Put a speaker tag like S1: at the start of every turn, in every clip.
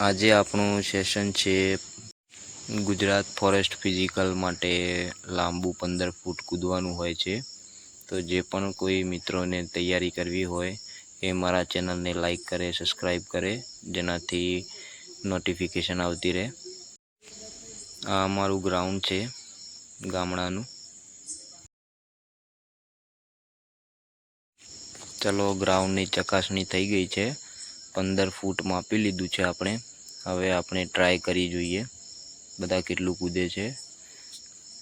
S1: આજે આપણું સેશન છે ગુજરાત ફોરેસ્ટ ફિઝિકલ માટે લાંબુ પંદર ફૂટ કૂદવાનું હોય છે. તો જે પણ કોઈ મિત્રોને તૈયારી કરવી હોય એ મારા ચેનલને લાઈક કરે સબસ્ક્રાઈબ કરે, જેનાથી નોટિફિકેશન આવતી રહે. આ અમારું ગ્રાઉન્ડ છે ગામડાનું. ચલો ગ્રાઉન્ડની ચકાસણી થઈ ગઈ છે. પંદર ફૂટ માપી લીધું છે આપણે. હવે આપણે ટ્રાય કરી જોઈએ. બધા કેટલું કૂદે છે.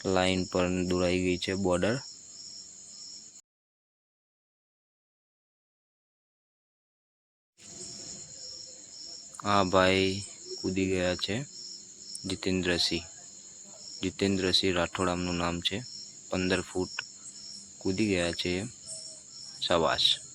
S1: લાઈન પર દોરાઈ ગઈ છે બોર્ડર. આ ભાઈ કૂદી ગયા છે જીતેન્દ્રસિંહ. જીતેન્દ્રસિંહ રાઠોડ આમનું નામ છે. પંદર ફૂટ કૂદી ગયા છે. શાબાશ.